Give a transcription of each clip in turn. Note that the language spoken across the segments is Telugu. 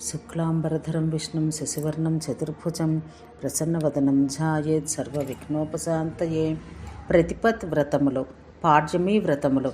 శుక్లాంబరధరం విష్ణుం శశివర్ణం చతుర్భుజం ప్రసన్నవదనం ఝాయేత్ సర్వవిఘ్నోపశాంతయే. ప్రతిపత్ వ్రతములు పాడ్యమీ వ్రతములు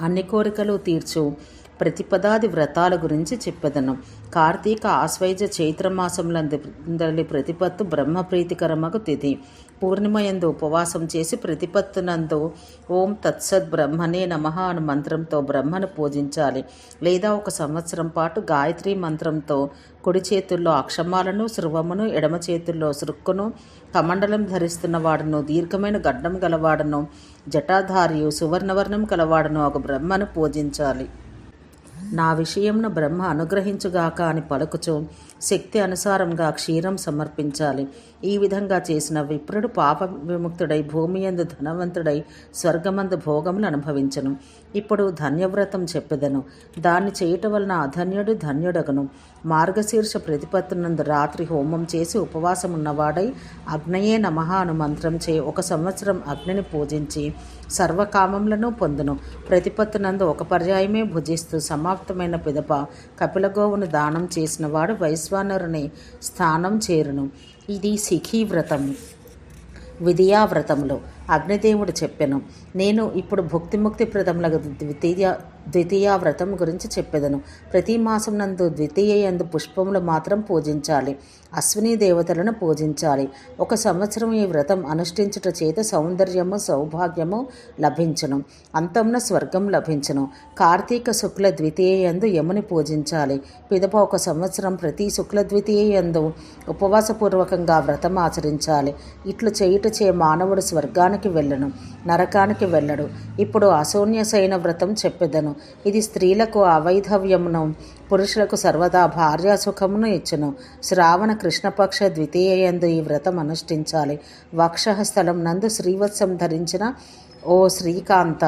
అన్ని కోరికలు తీర్చు ప్రతిపదాది వ్రతాల గురించి చెప్పెదను. కార్తీక ఆశ్వైజ చైత్రమాసములందలి ప్రతిపత్తు బ్రహ్మ ప్రీతికరమగు తిథి. పూర్ణిమయందు ఉపవాసం చేసి ప్రతిపత్తునందు ఓం తత్సద్ బ్రహ్మనే నమ అను మంత్రంతో బ్రహ్మను పూజించాలి. లేదా ఒక సంవత్సరం పాటు గాయత్రి మంత్రంతో కుడి చేతుల్లో అక్షమాలను శృవమును ఎడమ చేతుల్లో శృక్కును కమండలం ధరిస్తున్న వాడును దీర్ఘమైన గడ్డం గలవాడును జటాధారియు సువర్ణవర్ణం కలవాడును ఒక బ్రహ్మను పూజించాలి. నా విషయంను బ్రహ్మ అనుగ్రహించుగాక అని పలుకుచు శక్తి అనుసారంగా క్షీరం సమర్పించాలి. ఈ విధంగా చేసిన విప్రుడు పాప విముక్తుడై భూమి యందు ధనవంతుడై స్వర్గమందు భోగములు అనుభవించను. ఇప్పుడు ధన్యవ్రతం చెప్పెదను. దాన్ని చేయటం వలన అధన్యుడు ధన్యుడగను. మార్గశీర్ష ప్రతిపత్తునందు రాత్రి హోమం చేసి ఉపవాసం ఉన్నవాడై అగ్నయే నమః అను మంత్రం చే ఒక సంవత్సరం అగ్నిని పూజించి సర్వకామములను పొందును. ప్రతిపత్తునందు ఒక పర్యాయమే భుజిస్తూ సమాప్తమైన పిదప కపిలగోవును దానం చేసిన వాడు వైశ్వానరుని స్థానం చేరును. ఇది సిఖీ వ్రతము. విధియా వ్రతంలో అగ్నిదేవుడు చెప్పెను. నేను ఇప్పుడు భుక్తిముక్తి ప్రదములకు ద్వితీయ ద్వితీయ వ్రతం గురించి చెప్పెదను. ప్రతి మాసం నందు ద్వితీయ యందు పుష్పములు మాత్రం పూజించాలి. అశ్విని దేవతలను పూజించాలి. ఒక సంవత్సరం ఈ వ్రతం అనుష్ఠించుట చేత సౌందర్యము సౌభాగ్యము లభించును. అంతమున స్వర్గం లభించును. కార్తీక శుక్ల ద్వితీయ యందు యముని పూజించాలి. పిదప ఒక సంవత్సరం ప్రతి శుక్ల ద్వితీయ యందు ఉపవాసపూర్వకంగా వ్రతం ఆచరించాలి. ఇట్లు చేయుట చే మానవుడు స్వర్గానికి వెళ్ళను. నరకానికి వెళ్ళడు. ఇప్పుడు అశూన్యసైన వ్రతం చెప్పెదను. ఇది స్త్రీలకు అవైధవ్యమును పురుషులకు సర్వదా భార్యాసుఖమును ఇచ్చును. శ్రావణ కృష్ణపక్ష ద్వితీయందు ఈ వ్రతం అనుష్ఠించాలి. వక్షస్థలం నందు శ్రీవత్సం ధరించిన ఓ శ్రీకాంత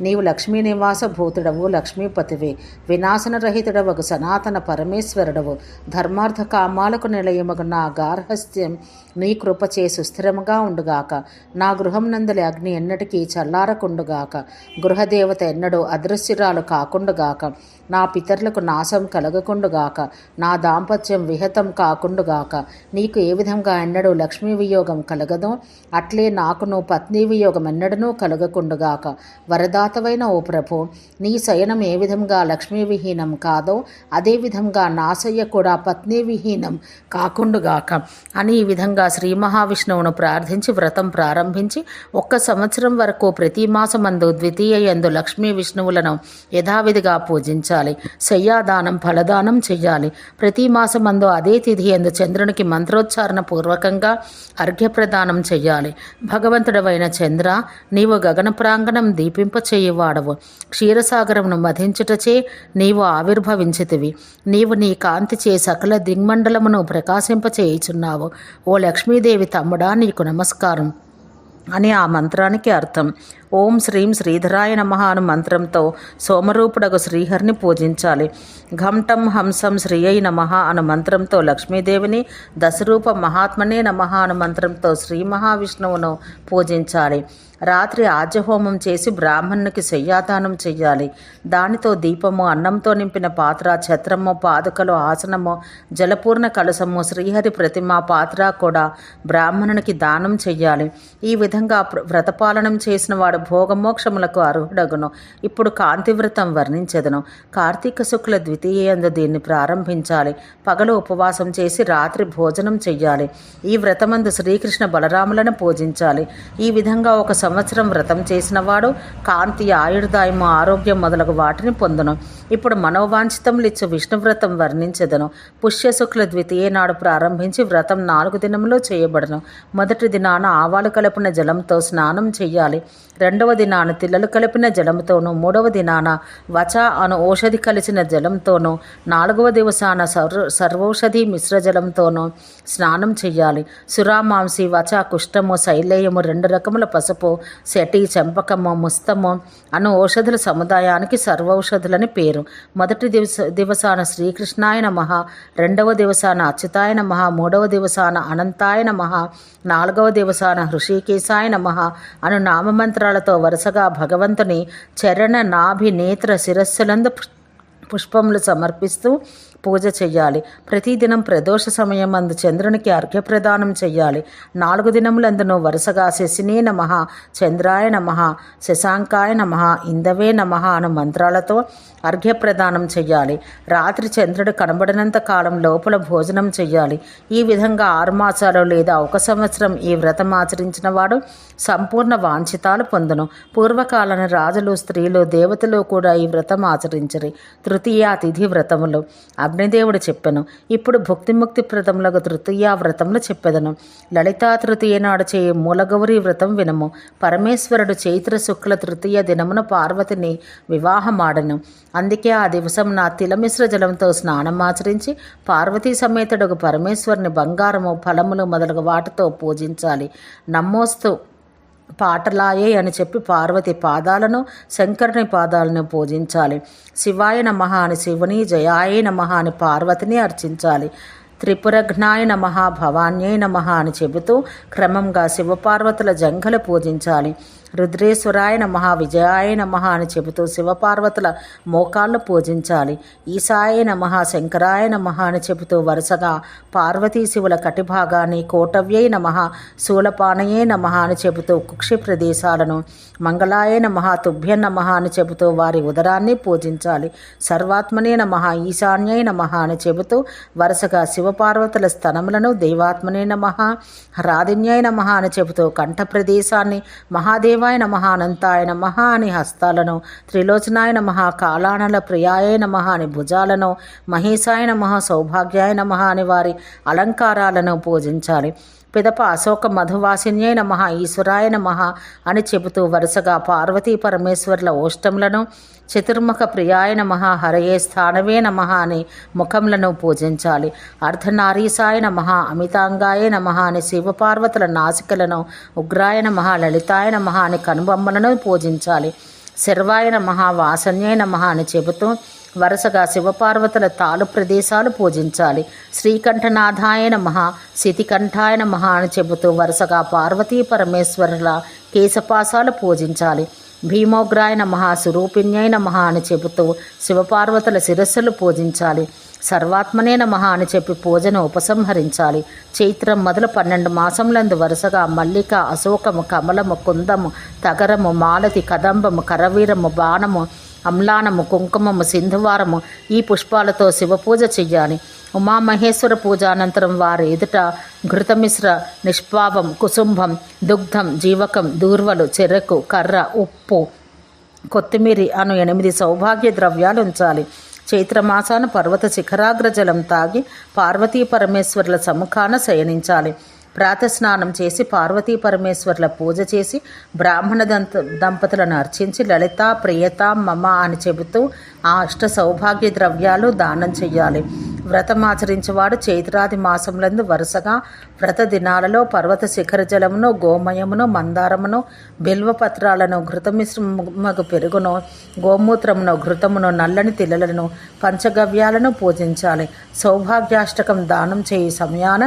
నీవు లక్ష్మీ నివాస భూతుడవు లక్ష్మీపతివి వినాశనరహితుడవగు సనాతన పరమేశ్వరుడవు. ధర్మార్థ కామాలకు నిలయమగు నా గార్హస్థ్యం. నీ కృపచే సుస్థిరముగా ఉండుగాక. నా గృహం నందలి అగ్ని ఎన్నటికీ చల్లారకుండుగాక. గృహదేవత ఎన్నడూ అదృశ్యురాలు కాకుండుగాక. నా పితరులకు నాశం కలగకుండుగాక నా దాంపత్యం విహతం కాకుండుగాక. నీకు ఏ విధంగా ఎన్నడూ లక్ష్మీ వియోగం కలగదో అట్లే నాకును పత్ని వియోగం ఎన్నడనూ కలగకుండుగాక. వరదాతవైన ఓ ప్రభు నీ శయనం ఏ విధంగా లక్ష్మీ విహీనం కాదో అదే విధంగా కూడా పత్ని విహీనం కాకుండుగాక. అని ఈ విధంగా శ్రీ మహావిష్ణువును ప్రార్థించి వ్రతం ప్రారంభించి ఒక్క సంవత్సరం వరకు ప్రతి మాసమందు ద్వితీయ యందు లక్ష్మీ విష్ణువులను యథావిధిగా పూజించాలి శయ్యాదానం ఫలదానం చేయాలి. ప్రతి మాసమందు అదే తిథి ఎందు చంద్రునికి మంత్రోచ్చారణ పూర్వకంగా అర్ఘ్యప్రదానం చేయాలి. భగవంతుడవైన చంద్ర నీవు గగన ప్రాంగణం దీపింపచేయువాడవు. క్షీరసాగరమును మధించుటచే నీవు ఆవిర్భవించితివి. నీవు నీ కాంతిచే సకల దిగ్మండలమును ప్రకాశింపచేయుచున్నావు. ఓ లక్ష్మీదేవి తమ్ముడా నీకు నమస్కారం. అని ఆ మంత్రానికి అర్థం. ఓం శ్రీం శ్రీధరాయ నమ అను మంత్రంతో సోమరూపుడగు శ్రీహరిని పూజించాలి. ఘంటం హంసం శ్రీయై నమ అను మంత్రంతో లక్ష్మీదేవిని దశరూప మహాత్మనే నమ అను మంత్రంతో శ్రీ మహావిష్ణువును పూజించాలి. రాత్రి ఆజ్యహోమం చేసి బ్రాహ్మణునికి శయ్యాదానం చెయ్యాలి. దానితో దీపము అన్నంతో నింపిన పాత్ర ఛత్రము పాదుకలు ఆసనము జలపూర్ణ కలసము శ్రీహరి ప్రతిమ పాత్ర కూడా బ్రాహ్మణునికి దానం చెయ్యాలి. ఈ విధంగా వ్రతపాలనం చేసిన వాడు భోగమోక్షములకు అర్హుడగును. ఇప్పుడు కాంతి వ్రతం కార్తీక శుక్ల ద్వితీయందు దీన్ని ప్రారంభించాలి. పగలు ఉపవాసం చేసి రాత్రి భోజనం చెయ్యాలి. ఈ వ్రతమందు శ్రీకృష్ణ బలరాములను పూజించాలి. ఈ విధంగా ఒక సంవత్సరం వ్రతం చేసినవాడు కాంతి ఆయుర్దాయము ఆరోగ్యం మొదలగు వాటిని పొందును. ఇప్పుడు మనోవాంఛితములిచ్చు విష్ణువ్రతం వర్ణించదను. వర్ణించెదను పుష్య శుక్ల ద్వితీయ నాడు ప్రారంభించి వ్రతం నాలుగు దినములో చేయబడను. మొదటి దినాన ఆవాలు కలిపిన జలంతో స్నానం చేయాలి రెండవ దినాన తిల్లలు కలిపిన జలంతోనూ మూడవ దినాన వచ అను ఔషధి కలిసిన జలంతోనూ నాలుగవ దివసాన సర్వ సర్వౌషధి మిశ్ర జలంతోనూ స్నానం చేయాలి సురామాంసి వచ కుష్టము శైలేయము రెండు రకముల పసుపు శటి చెంపకము ముస్తము అను ఔషధుల సముదాయానికి సర్వౌషధులని పేరు. పేరు మొదటి దివస దివసాన శ్రీకృష్ణాయ నమః రెండవ దివసాన అచ్యుతాయ నమః మూడవ దివసాన అనంతాయ నమః నాలుగవ దివసాన హృషికేశాయ నమః అను నామమంత్రాలతో వరుసగా భగవంతుని చరణ నాభి నేత్ర శిరస్సులందు పుష్- పుష్పములు సమర్పిస్తూ పూజ చెయ్యాలి. ప్రతిదినం ప్రదోష సమయం అందు చంద్రునికి అర్ఘ్యప్రదానం చెయ్యాలి. నాలుగు దినములందును వరుసగా శశినే నమ చంద్రాయ నమ శశాంకాయ నమ ఇందవే నమ అను మంత్రాలతో అర్ఘ్యప్రదానం చెయ్యాలి. రాత్రి చంద్రుడు కనబడినంత కాలం లోపల భోజనం చెయ్యాలి. ఈ విధంగా ఆరు మాసాలు లేదా ఒక సంవత్సరం ఈ వ్రతం ఆచరించిన వాడు సంపూర్ణ వాంఛితాలు పొందును. పూర్వకాలన రాజులు స్త్రీలు దేవతలు కూడా ఈ వ్రతం ఆచరించరి. తృతీయ అతిథి వ్రతములు. అగ్నిదేవుడు చెప్పెను. ఇప్పుడు భుక్తిముక్తి వ్రతములకు తృతీయ వ్రతములు చెప్పెదను. లలితా తృతీయ నాడు చేయి మూలగౌరి వ్రతం వినము. పరమేశ్వరుడు చైత్ర శుక్ల తృతీయ దినమున పార్వతిని వివాహమాడను. అందుకే ఆ దివసం నా తిలమిశ్ర జలంతో స్నానం ఆచరించి పార్వతీ సమేతుడుకు పరమేశ్వరుని బంగారము ఫలములు మొదలగు వాటితో పూజించాలి. నమ్మోస్తూ పాటలాయే అని చెప్పి పార్వతి పాదాలను శంకరుని పాదాలను పూజించాలి. శివాయ నమః అని శివుని జయాయ నమః అని పార్వతిని అర్చించాలి. త్రిపురఘ్నాయ నమ భవాన్యై నమ అని చెబుతూ క్రమంగా శివపార్వతుల జంఘలు పూజించాలి. రుద్రేశ్వరాయ నమ విజయాయ నమ అని చెబుతూ శివపార్వతుల మోకాళ్ళు పూజించాలి. ఈశాయ నమ శంకరాయ నమ అని చెబుతూ వరుసగా పార్వతీ శివుల కటిభాగాన్ని కోటవ్యై నమ శూలపానయే నమ అని చెబుతూ కుక్షి ప్రదేశాలను మంగళాయ నమ తుభ్య నమ అని చెబుతూ వారి ఉదరాన్ని పూజించాలి. సర్వాత్మనే నమ ఈశాన్యై నమ అని చెబుతూ వరుసగా శివపార్వతుల స్థనములను దేవాత్మనే నమ రాధిన్యాయ నమ అని చెబుతూ కంఠ ప్రదేశాన్ని మహాదేవాయ నమ అనంతాయ నమ అని హస్తాలను త్రిలోచనాయ నమ కాలానల ప్రియాయ నమ అని భుజాలను మహేశాయ నమ సౌభాగ్యాయ నమ అని వారి అలంకారాలను పూజించాలి. పిదప అశోక మధువాసిన్యై నమ ఈశ్వరాయ నమ అని చెబుతూ వరుసగా పార్వతీ పరమేశ్వర్ల ఓష్టములను చతుర్ముఖ ప్రియాయ నమ హరయే స్థానవే నమ అని ముఖములను పూజించాలి. అర్ధనారీసాయ నమ అమితాంగాయ నమ అని శివపార్వతుల నాసికలను ఉగ్రాయ నమ లలితాయ నమ అని కనుబొమ్మలను పూజించాలి. శర్వాయ నమ వాసన్యాయ నమ అని చెబుతూ వరుసగా శివపార్వతుల తాలు ప్రదేశాలు పూజించాలి. శ్రీకంఠనాథాయ నమ శితికంఠాయ నమ అని చెబుతూ వరుసగా పార్వతీ పరమేశ్వరుల కేశపాసాలు పూజించాలి. భీమోగ్రాయ నమ స్వరూపిణ్యై నమ అని చెబుతూ శివపార్వతుల శిరస్సులు పూజించాలి. సర్వాత్మనే నమ అని చెప్పి పూజను ఉపసంహరించాలి. చైత్రం మొదలు పన్నెండు మాసములందు వరుసగా మల్లిక అశోకము కమలము కుందము తగరము మాలతి కదంబము కరవీరము బాణము అమ్లానము కుంకుమము సింధువారము ఈ పుష్పాలతో శివపూజ చెయ్యాలి. ఉమామహేశ్వర పూజ అనంతరం వారి ఎదుట ఘృతమిశ్ర నిష్పావం కుసుంభం దుగ్ధం జీవకం దూర్వలు చెరకు కర్ర ఉప్పు కొత్తిమీరి అను ఎనిమిది సౌభాగ్య ద్రవ్యాలు ఉంచాలి. చైత్రమాసాన పర్వత శిఖరాగ్ర జలం తాగి పార్వతీ పరమేశ్వరుల సముఖాన శయనించాలి. ప్రాతస్నానం చేసి పార్వతీ పరమేశ్వర్ల పూజ చేసి బ్రాహ్మణ దంత దంపతులను అర్చించి లలిత ప్రియత మమ అని చెబుతూ ఆ అష్ట సౌభాగ్య ద్రవ్యాలు దానం చెయ్యాలి. వ్రతం ఆచరించేవాడు చైత్రాది మాసములందు వరుసగా వ్రత దినాలలో పర్వత శిఖర జలమును గోమయమును మందారమును బిల్వపత్రాలను ఘృతమిశ్రమకు పెరుగును గోమూత్రమును ఘృతమును నల్లని తిల్లలను పంచగవ్యాలను పూజించాలి. సౌభాగ్యాష్టకం దానం చేయి సమయాన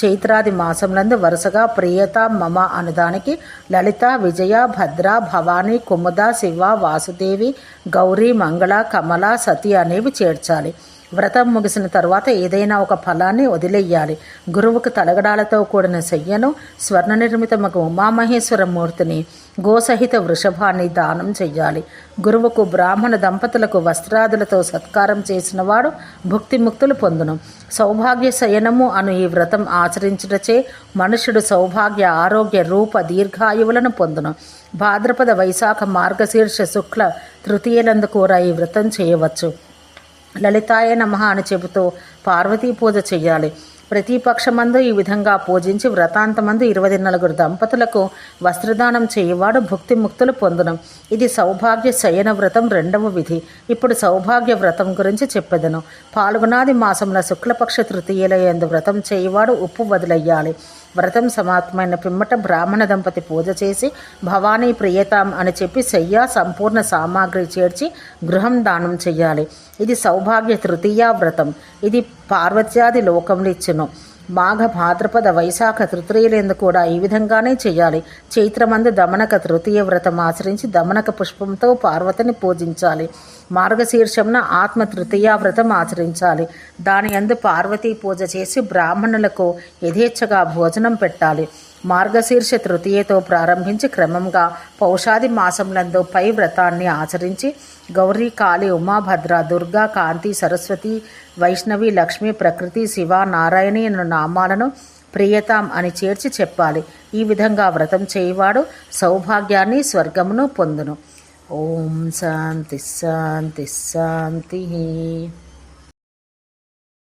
చైత్రాది మాసంలందు వరుసగా ప్రియత మమ అనుదానికి లలిత విజయ భద్ర భవానీ కుముద శివ వాసుదేవి గౌరీ మంగళ కమల సతి అనేవి చేర్చాలి. వ్రతం ముగిసిన తర్వాత ఏదైనా ఒక ఫలాన్ని వదిలేయాలి. గురువుకు తలగడాలతో కూడిన శయ్యను స్వర్ణ నిర్మితమకు ఉమామహేశ్వర మూర్తిని గోసహిత వృషభాన్ని దానం చెయ్యాలి. గురువుకు బ్రాహ్మణ దంపతులకు వస్త్రాదులతో సత్కారం చేసిన వాడు భుక్తిముక్తులు పొందును. సౌభాగ్య శయనము అను ఈ వ్రతం ఆచరించుటచే మనుషుడు సౌభాగ్య ఆరోగ్య రూప దీర్ఘాయువులను పొందును. భాద్రపద వైశాఖ మార్గశీర్ష శుక్ల తృతీయలందు కూడా ఈ వ్రతం చేయవచ్చు. లలితాయ నమ అని చెబుతూ పార్వతీ పూజ చెయ్యాలి. ప్రతిపక్షమందు ఈ విధంగా పూజించి వ్రతాంతమందు ఇరవై నలుగురు దంపతులకు వస్త్రదానం చేయవాడు భుక్తి ముక్తులు పొందును. ఇది సౌభాగ్య శయన వ్రతం రెండవ విధి. ఇప్పుడు సౌభాగ్య వ్రతం గురించి చెప్పెదను. పాల్గొనాది మాసంలో శుక్లపక్ష తృతీయలయందు వ్రతం చేయవాడు ఉప్పు వదిలయ్యాలి. వ్రతం సమాప్తమైన పిమ్మట బ్రాహ్మణ దంపతి పూజ చేసి భవానీ ప్రియతాం అని చెప్పి శయ్య సంపూర్ణ సామాగ్రి చేర్చి గృహం దానం చేయాలి ఇది సౌభాగ్య తృతీయ వ్రతం ఇది పార్వత్యాది లోకములిచ్చును మాఘ భాద్రపద వైశాఖ తృతీయులందు కూడా ఈ విధంగానే చేయాలి. చైత్రమందు దమనక తృతీయ వ్రతం ఆచరించి దమనక పుష్పంతో పార్వతిని పూజించాలి. మార్గశీర్షంన ఆత్మ తృతీయ వ్రతం ఆచరించాలి. దాని అందు పార్వతీ పూజ చేసి బ్రాహ్మణులకు యథేచ్ఛగా భోజనం పెట్టాలి. మార్గశీర్ష తృతీయతో ప్రారంభించి క్రమంగా పౌషాది మాసంలందు పై వ్రతాన్ని ఆచరించి గౌరీ కాళి ఉమాభద్ర దుర్గా కాంతి సరస్వతి వైష్ణవి లక్ష్మి ప్రకృతి శివ నారాయణి నామాలను ప్రియతాం అని చేర్చి చెప్పాలి. ఈ విధంగా వ్రతం చేయవాడు సౌభాగ్యాన్ని స్వర్గమును పొందును. ఓం శాంతి శాంతి శాంతి.